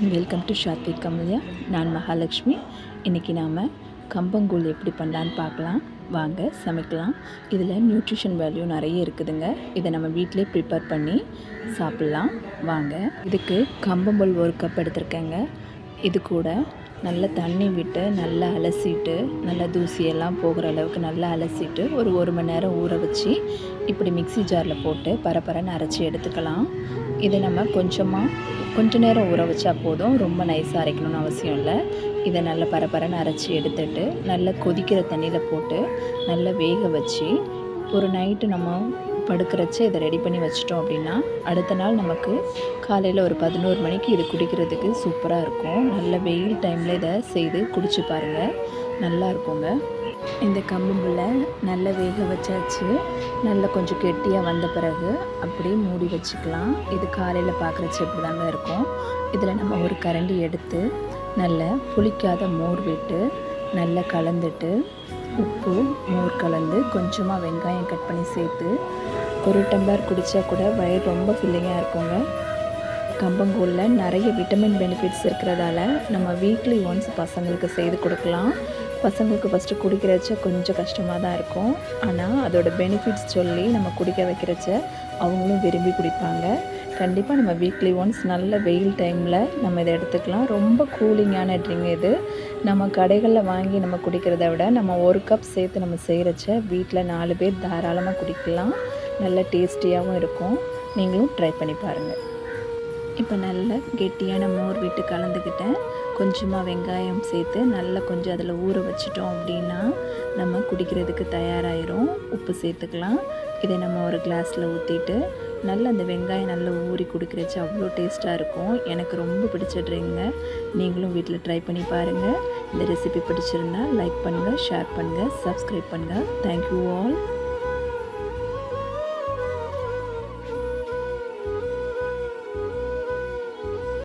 Welcome to Shathvik கமல்யா நான் மகாலட்சுமி. இன்றைக்கி நாம் கம்பங்கூழ் எப்படி பண்ணலான்னு பார்க்கலாம். வாங்க சமைக்கலாம். இதில் நியூட்ரிஷன் வேல்யூ நிறைய இருக்குதுங்க. இதை நம்ம வீட்டிலே ப்ரிப்பேர் பண்ணி சாப்பிட்லாம். வாங்க இதுக்கு கம்பங்கூழ் ஒரு கப் எடுத்திருக்கேங்க. இது கூட நல்லா தண்ணி விட்டு நல்லா அலசிட்டு நல்லா தூசியெல்லாம் போகிற அளவுக்கு நல்லா அலசிட்டு ஒரு ஒரு மணி நேரம் ஊற வச்சு இப்படி மிக்ஸி ஜாரில் போட்டு பரபரன்னு அரைச்சி எடுத்துக்கலாம். இதை நம்ம கொஞ்சமாக கொஞ்ச நேரம் ஊற வச்சா போதும். ரொம்ப நைஸாக அரைக்கணும்னு அவசியம் இல்லை. இதை நல்லா பரபரன்னு அரைச்சி எடுத்துட்டு நல்லா கொதிக்கிற தண்ணியில் போட்டு நல்லா வேக வச்சு ஒரு நைட்டு நம்ம படுக்கிறச்ச இதை ரெடி பண்ணி வச்சிட்டோம் அப்படின்னா அடுத்த நாள் நமக்கு காலையில் ஒரு பதினோரு மணிக்கு இது குடிக்கிறதுக்கு சூப்பராக இருக்கும். நல்ல வெயில் டைமில் இதை செய்து குடிச்சு பாருங்கள் நல்லா இருக்குங்க. இந்த கம்புல நல்லா வேக வச்சாச்சு. நல்லா கொஞ்சம் கெட்டியாக வந்த பிறகு அப்படியே மூடி வச்சுக்கலாம். இது காலையில் பார்க்குறச்சு இப்படி தாங்க இருக்கும். இதில் நம்ம ஒரு கரண்டி எடுத்து நல்லா புளிக்காத மோர் விட்டு நல்லா கலந்துட்டு உப்பு மோர் கலந்து கொஞ்சமாக வெங்காயம் கட் பண்ணி சேர்த்து ஒரு டம்ளர் குடித்தா கூட வயிறு ரொம்ப ஃபில்லிங்காக இருக்குங்க. கம்பங்கூழில் நிறைய விட்டமின் பெனிஃபிட்ஸ் இருக்கிறதால நம்ம வீக்லி ஒன்ஸ் பசங்களுக்கு செய்து கொடுக்கலாம். பசங்களுக்கு ஃபஸ்ட்டு குடிக்கிறச்ச கொஞ்சம் கஷ்டமாக தான் இருக்கும். ஆனால் அதோட பெனிஃபிட்ஸ் சொல்லி நம்ம குடிக்க வைக்கிறச்ச அவங்களும் விரும்பி குடிப்பாங்க. கண்டிப்பாக நம்ம வீக்லி ஒன்ஸ் நல்ல வெயில் டைமில் நம்ம இதை எடுத்துக்கலாம். ரொம்ப கூலிங்கான ட்ரிங்க் இது. நம்ம கடைகளில் வாங்கி நம்ம குடிக்கிறத விட நம்ம ஒரு கப் சேர்த்து நம்ம செய்கிறச்ச வீட்டில் நாலு பேர் தாராளமாக குடிக்கலாம். நல்ல டேஸ்டியாகவும் இருக்கும். நீங்களும் ட்ரை பண்ணி பாருங்கள் இப்போ நல்ல கெட்டியான மோர் விட்டு கலந்துக்கிட்டேன். கொஞ்சமாக வெங்காயம் சேர்த்து நல்லா கொஞ்சம் அதில் ஊற வச்சிட்டோம் அப்படின்னா நம்ம குடிக்கிறதுக்கு தயாராகிரும் உப்பு சேர்த்துக்கலாம். இதை நம்ம ஒரு கிளாஸில் ஊற்றிட்டு நல்லா அந்த வெங்காயம் நல்லா ஊறி குடிக்கிறச்சு அவ்வளோ டேஸ்ட்டாக இருக்கும். எனக்கு ரொம்ப பிடிச்ச ட்ரிங்க. நீங்களும் வீட்டில் ட்ரை பண்ணி பாருங்கள் இந்த ரெசிபி பிடிச்சிருந்தா லைக் பண்ணுங்கள் ஷேர் பண்ணுங்கள் சப்ஸ்கிரைப் பண்ணுங்கள் தேங்க்யூ ஆல்